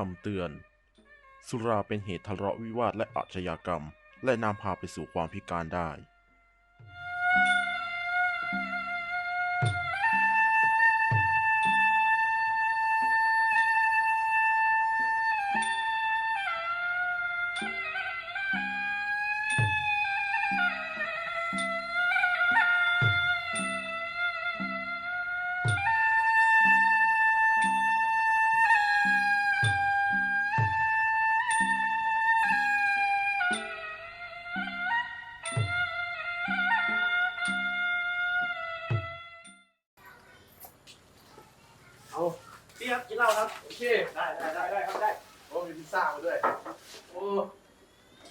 คำเตือน สุราเป็นเหตุทะเลาะวิวาทและอาชญากรรม และนำพาไปสู่ความพิการได้ เคได้ได้ได้ได้ครับได้โอ้มีพิซซ่ามาด้วยโอ้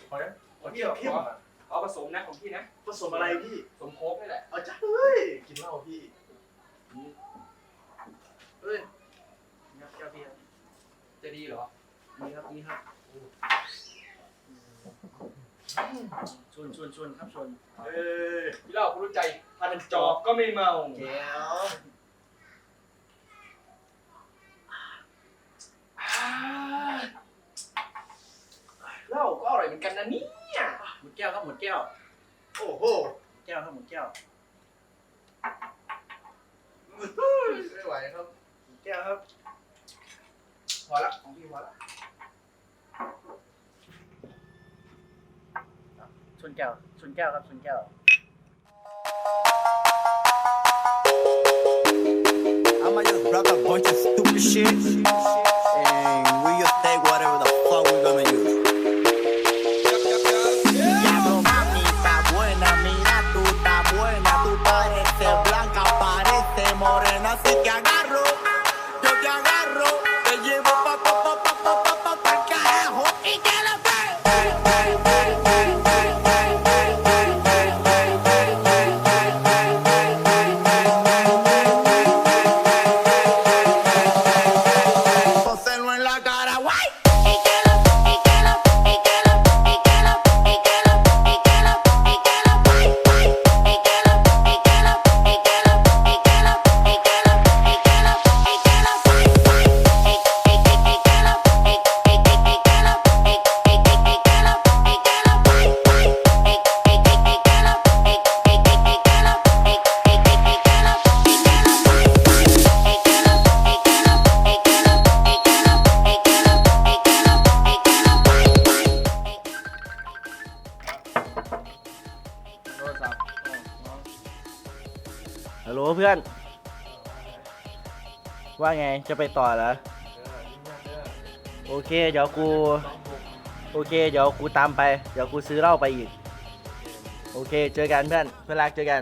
ขอนะขอเที่ยวขอเอาผสมนะของพี่นะผสมอะไรพี่ผสมโคกนี่แหละเอาจ้าเฮ้ยกินเหล้าพี่เฮ้ยงับแก้วพี่จะดีเหรอดีครับนี่ครับชวนชวนชวนครับชวนเฮ้ยพี่เล่าคุณรู้ใจพันจอบก็ไม่เมาแก้วี่ย หมดแก้วครับหมดแก้ว โอ้โหแก้วครับหมดแก้วไม่ไหวครับหมดแก้วครับ พอละของพี่พอละชนแก้วชนแก้วครับชนแก้วเอามาอยู่รับกับ bunch stupid shit ฮัลโหลเพื่อน ว่าไงจะไปต่อเหรอ โอเค เดี๋ยวกู โอเค เดี๋ยวกูตามไป เดี๋ยวกูซื้อเหล้าไปอีก โอเค เจอกันเพื่อนเพื่อนรักเจอกัน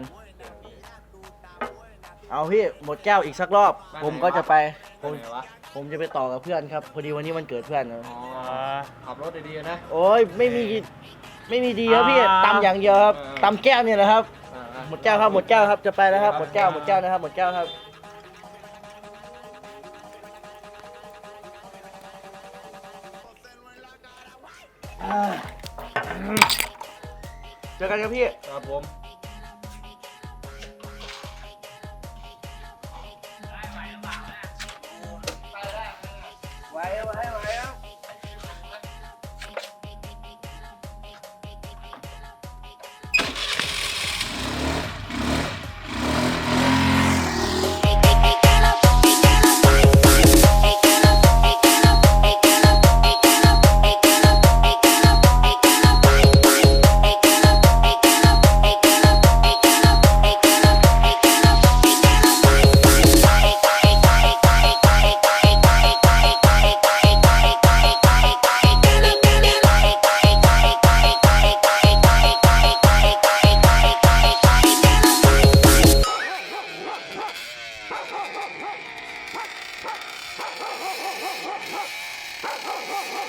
เอาพี่หมดแก้วอีกสักรอบ ผมก็จะไป ผมไหนวะผมจะไปต่อกับเพื่อนครับ พอดีวันนี้มันเกิดเพื่อนนะอ๋อขับรถดีๆนะ โอ้ยไม่มี ไม่มีดีครับพี่ตำอย่างเดียวครับเออตำแก้วเนี่ยแหละครับอ่าๆห มดแก้วครับหมดแก้วครับจะไปแล้วครับหมดแก้วหมดแก้วนะครับหมดแก้วครับเจอกันครับพี่ ครับผม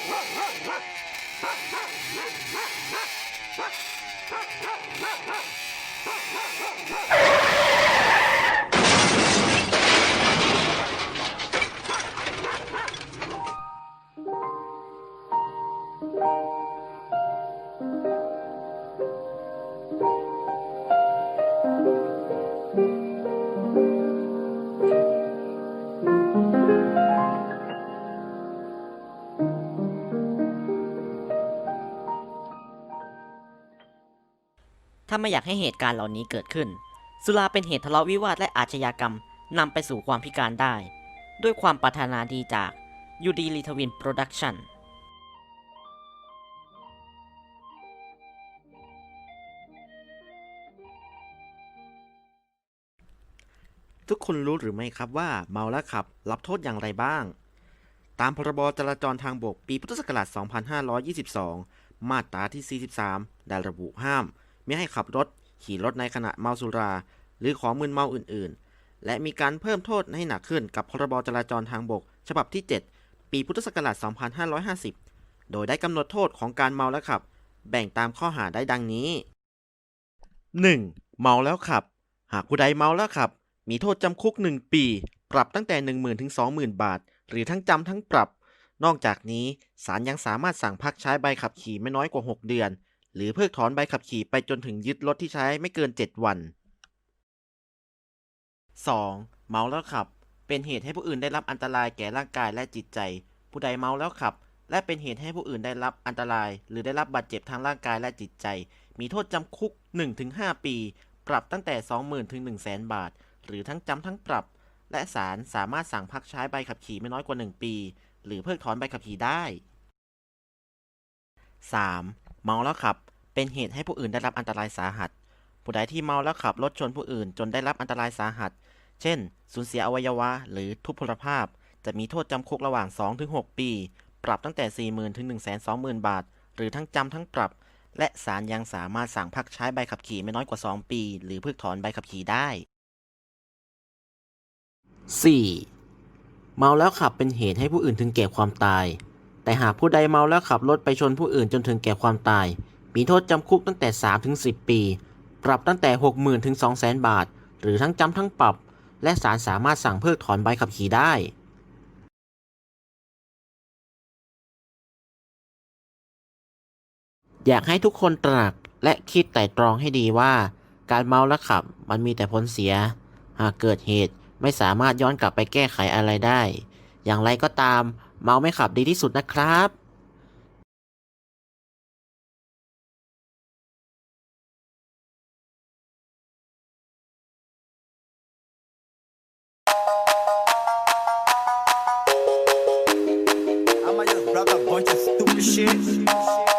เถ้าไม่อยากให้เหตุการณ์เหล่านี้เกิดขึ้น สุราเป็นเหตุทะเลาะวิวาทและอาชญากรรมนำไปสู่ความพิการได้ ด้วยความปรารถนาดีจากยูดีลีทวินโปรดักชั่นทุกคนรู้หรือไม่ครับว่าเมาแล้วขับ รับโทษอย่างไรบ้าง ตามพรบจราจรทางบกปีพุทธศักราช 2522 มาตราที่ 43 ได้ระบุห้าม ไม่ให้ขับรถ ขี่รถในขณะเมาสุรา หรือของมึนเมาอื่น ๆ และมีการเพิ่มโทษให้หนักขึ้นกับพรบจราจรทางบก ฉบับที่ 7 ปีพุทธศักราช 2550 โดยได้กำหนดโทษของการเมาแล้วขับ แบ่งตามข้อหาได้ดังนี้ 1. เมาแล้วขับ หากผู้ใดเมาแล้วขับ มีโทษจำคุก 1 ปี ปรับตั้งแต่ 10,000ถึง20,000 บาท หรือทั้งจำทั้งปรับนอกจากนี้ศาลยังสามารถสั่งพักใช้ใบขับขี่ไม่น้อยกว่า 6 เดือน หรือเพิกถอนใบขับขี่ไปจนถึงยึดรถที่ใช้ไม่เกิน 7 วัน 2. เมาแล้วขับ เป็นเหตุให้ผู้อื่นได้รับอันตรายแก่ร่างกายและจิตใจ ผู้ใดเมาแล้วขับ และเป็นเหตุให้ผู้อื่นได้รับอันตราย หรือได้รับบาดเจ็บทางร่างกายและจิตใจ มีโทษจำคุก 1-5 ปี ปรับตั้งแต่ 20,000ถึง100,000 บาท หรือทั้งจำทั้งปรับ และศาลสามารถสั่งพักใช้ใบขับขี่ไม่น้อยกว่า 1 ปี หรือเพิกถอนใบขับขี่ได้ 3. เมาแล้วขับ เป็นเหตุให้ผู้อื่นได้รับอันตรายสาหัส ผู้ใดที่เมาแล้วขับรถชนผู้อื่นจนได้รับอันตรายสาหัส เช่น สูญเสียอวัยวะ หรือทุพพลภาพ จะมีโทษจำคุกระหว่าง 2-6 ปี ปรับตั้งแต่ 40,000 ถึง 120,000 บาท หรือทั้งจำทั้งปรับ และศาลยังสามารถสั่งพักใช้ใบขับขี่ไม่น้อยกว่า 2 ปี หรือเพิกถอนใบขับขี่ได้ 4. เมาแล้วขับเป็นเหตุให้ผู้อื่นถึงแก่ความตาย แต่หากผู้ใดเมาแล้วขับรถไปชนผู้อื่นจนถึงแก่ความตาย มีโทษจำคุกตั้งแต่ 3 ถึง 10 ปี ปรับตั้งแต่ 60,000 ถึง 200,000 บาท หรือทั้งจำทั้งปรับ และศาลสามารถสั่งเพิกถอนใบขับขี่ได้อยากให้ทุกคนตระหนักและคิดไตร่ตรองให้ดีว่า การเมาแล้วขับมันมีแต่ผลเสีย หากเกิดเหตุไม่สามารถย้อนกลับไปแก้ไขอะไรได้ อย่างไรก็ตาม เมาไม่ขับดีที่สุดนะครับ I'ma just rock a bunch of stupid shit.